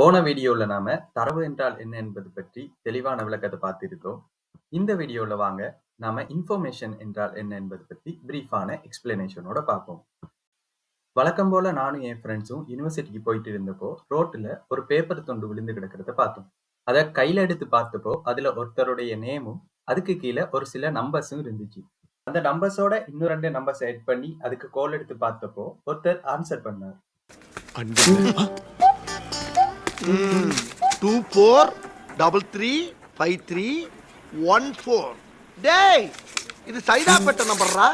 போன வீடியோல நாம தரவு என்றால் என்ன என்பது பற்றி தெளிவான விளக்கத்தை பார்த்திருக்கோம். இந்த வீடியோல வாங்க நாம இன்ஃபர்மேஷன் என்றால் என்ன என்பது பற்றி பிரீஃபான எக்ஸ்பிளனேஷனோட பார்ப்போம். வழக்கம் போல நானும் என் ஃப்ரெண்ட்ஸும் யூனிவர்சிட்டிக்கு போயிட்டு இருந்தப்போ ரோட்ல ஒரு பேப்பர் துண்டு விழுந்து கிடக்கிறத பார்த்தோம். அதை கையில எடுத்து பார்த்தப்போ அதுல ஒருத்தருடைய நேமும் அதுக்கு கீழே ஒரு சில நம்பர்ஸும் இருந்துச்சு. அந்த நம்பர்ஸோட இன்னும் ரெண்டு நம்பர்ஸ் ஆட் பண்ணி அதுக்கு கோல் எடுத்து பார்த்தப்போ ஒருத்தர் ஆன்சர் பண்ணார். Two four double three five three one four டேய் இது சைதாப்பேட்டை நம்பர்ரா?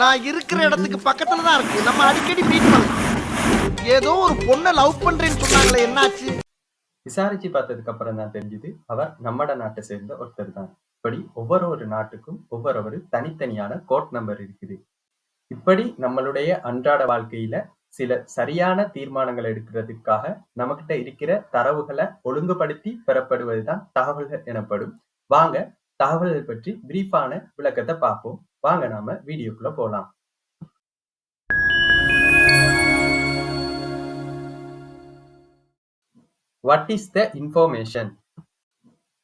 நான் இருக்கிற இடத்துக்கு பக்கத்துல தான் இருக்கு. நம்ம அடிக்கடி மீட் பண்ணலாம். ஏதோ ஒரு பொண்ணை லவ் பண்றேன்னு சொன்னாங்களே என்னாச்சு? விசாரிச்சு பார்த்ததுக்கு அப்புறம் தான் தெரிஞ்சது அவர் நம்மட நாட்டை சேர்ந்த ஒருத்தர் தான். இப்படி ஒவ்வொரு ஒரு நாட்டுக்கும் ஒவ்வொரு தனித்தனியான கோட் நம்பர் இருக்குது. இப்படி நம்மளுடைய அன்றாட வாழ்க்கையில சில சரியான தீர்மானங்கள் எடுக்கிறதுக்காக நம்மகிட்ட இருக்கிற தரவுகளை ஒழுங்குபடுத்தி பெறப்படுவதுதான் தகவல்கள் எனப்படும். வாங்க தகவல்கள் பற்றி பிரீஃபான விளக்கத்தை பார்ப்போம். வாங்க நாம வீடியோக்குள்ள போலாம். What is the information?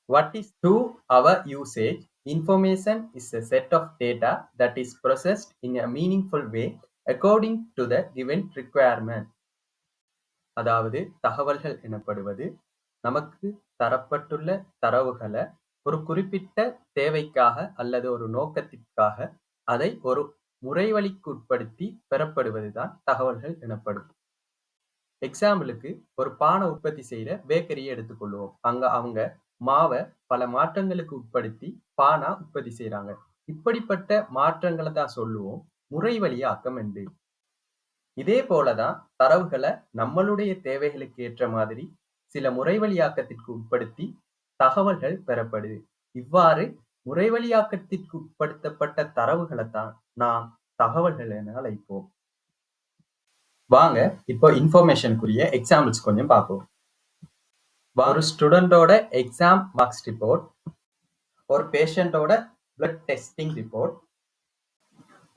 What is to our usage? Information is a set of data that is processed in a meaningful way according to the given requirement அதாவது தகவல்கள் எனப்படுவது நமக்கு தரப்பட்டுள்ள தரவுகளை ஒரு குறிப்பிட்ட தேவைக்காக அல்லது ஒரு நோக்கத்திற்காக அதை ஒரு முறைவழிக்கு உட்படுத்தி பெறப்படுவதுதான் தகவல்கள் எனப்படும். எக்ஸாம்பிளுக்கு ஒரு பானை உற்பத்தி செய்யற பேக்கரியை எடுத்துக்கொள்வோம். அங்க அவங்க மாவை பல மாற்றங்களுக்கு உட்படுத்தி பானா உற்பத்தி செய்யறாங்க இப்படிப்பட்ட மாற்றங்களை தான் சொல்லுவோம் முறைவழியாக்கம் உண்டு இதே போலதான் தரவுகளை நம்மளுடைய தேவைகளுக்கு ஏற்ற மாதிரி சில முறைவழியாக்கத்திற்கு உட்படுத்தி தகவல்கள் பெறப்படுது. இவ்வாறு முறைவழியாக்கத்திற்கு உட்படுத்தப்பட்ட தரவுகளைத்தான் நாம் தகவல்கள் என அழைப்போம். வாங்க இப்போ இன்ஃபர்மேஷனுக்குரிய எக்ஸாம்பிள்ஸ் கொஞ்சம் பார்ப்போம். ஒரு ஸ்டூடெண்டோட எக்ஸாம் மார்க்ஸ் ரிப்போர்ட், ஒரு பேஷண்டோட பிளட் டெஸ்டிங் ரிப்போர்ட்,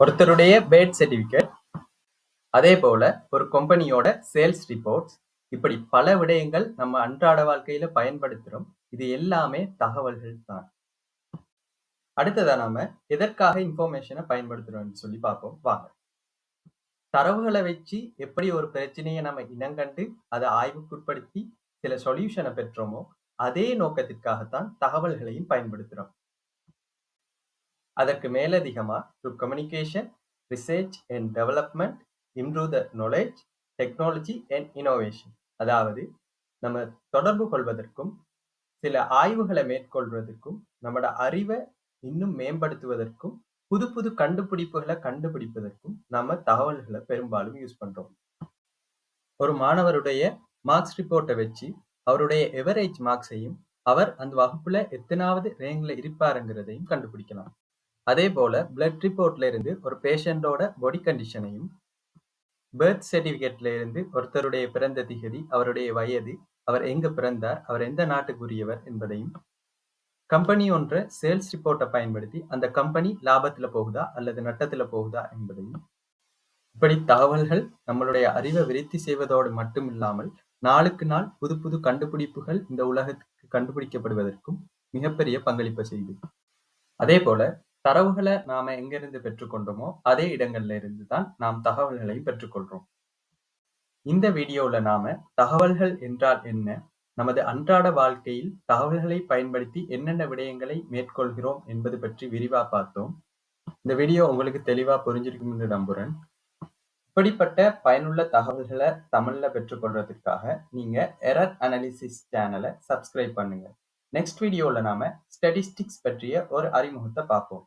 ஒருத்தருடைய பேர்த் சர்டிபிகேட், அதே போல ஒரு கம்பெனியோட சேல்ஸ் ரிப்போர்ட்ஸ் இப்படி பல விடயங்கள் நம்ம அன்றாட வாழ்க்கையில பயன்படுத்துறோம். இது எல்லாமே தகவல்கள் தான். அடுத்ததா நாம எதற்காக இன்ஃபர்மேஷனை பயன்படுத்துறோம்னு சொல்லி பார்ப்போம் வாங்க. தரவுகளை வச்சு எப்படி ஒரு பிரச்சனையை நம்ம இனங்கண்டு அதை ஆய்வுக்குட்படுத்தி சில சொல்யூஷனை பெற்றோமோ அதே நோக்கத்திற்காகத்தான் தகவல்களையும் பயன்படுத்துறோம். அதற்கு மேலதிகமா to communication, research and development, improve the knowledge, technology and innovation அதாவது நம்ம தொடர்பு கொள்வதற்கும் சில ஆய்வுகளை மேற்கொள்வதற்கும் நம்மட அறிவை இன்னும் மேம்படுத்துவதற்கும் புது புது கண்டுபிடிப்புகளை கண்டுபிடிப்பதற்கும் நம்ம தகவல்களை பெரும்பாலும் யூஸ் பண்றோம். ஒரு மாணவருடைய மார்க்ஸ் ரிப்போர்ட்டை வச்சு அவருடைய எவரேஜ் மார்க்ஸையும் அவர் அந்த வகுப்புல எத்தனாவது ரேங்க்ல இருப்பாருங்கிறதையும் கண்டுபிடிக்கலாம். அதே போல பிளட் ரிப்போர்ட்ல இருந்து ஒரு பேஷண்டோட பாடி கண்டிஷனையும் பேர்த் சர்டிபிகேட்ல இருந்து ஒருத்தருடைய பிறந்த திகதி, அவருடைய வயது, அவர் எங்க பிறந்தார், அவர் எந்த நாட்டுக்குரியவர் என்பதையும் கம்பெனி ஒன்ற சேல்ஸ் ரிப்போர்ட்டை பயன்படுத்தி அந்த கம்பெனி லாபத்துல போகுதா அல்லது நட்டத்துல போகுதா என்பதையும் இப்படி தகவல்கள் நம்மளுடைய அறிவை விருத்தி செய்வதோடு மட்டும் இல்லாமல் நாளுக்கு நாள் புது புது கண்டுபிடிப்புகள் இந்த உலகத்துக்கு கண்டுபிடிக்கப்படுவதற்கும் மிகப்பெரிய பங்களிப்பை செய்து. அதே போல தரவுகளை நாம எங்கிருந்து பெற்றுக்கொண்டோமோ அதே இடங்கள்ல இருந்து தான் நாம் தகவல்களையும் பெற்றுக்கொள்றோம். இந்த வீடியோல நாம தகவல்கள் என்றால் என்ன, நமது அன்றாட வாழ்க்கையில் தகவல்களை பயன்படுத்தி என்னென்ன விடயங்களை மேற்கொள்கிறோம் என்பது பற்றி விரிவா பார்த்தோம். இந்த வீடியோ உங்களுக்கு தெளிவா புரிஞ்சிருக்கும் என்று நம்புறேன். இப்படிப்பட்ட பயனுள்ள தகவல்களை தமிழ்ல பெற்றுக்கொள்றதுக்காக நீங்க எரர் அனாலிசிஸ் சேனலை சப்ஸ்கிரைப் பண்ணுங்க. நெக்ஸ்ட் வீடியோல நாம ஸ்டடிஸ்டிக்ஸ் பற்றிய ஒரு அறிமுகத்தை பார்ப்போம்.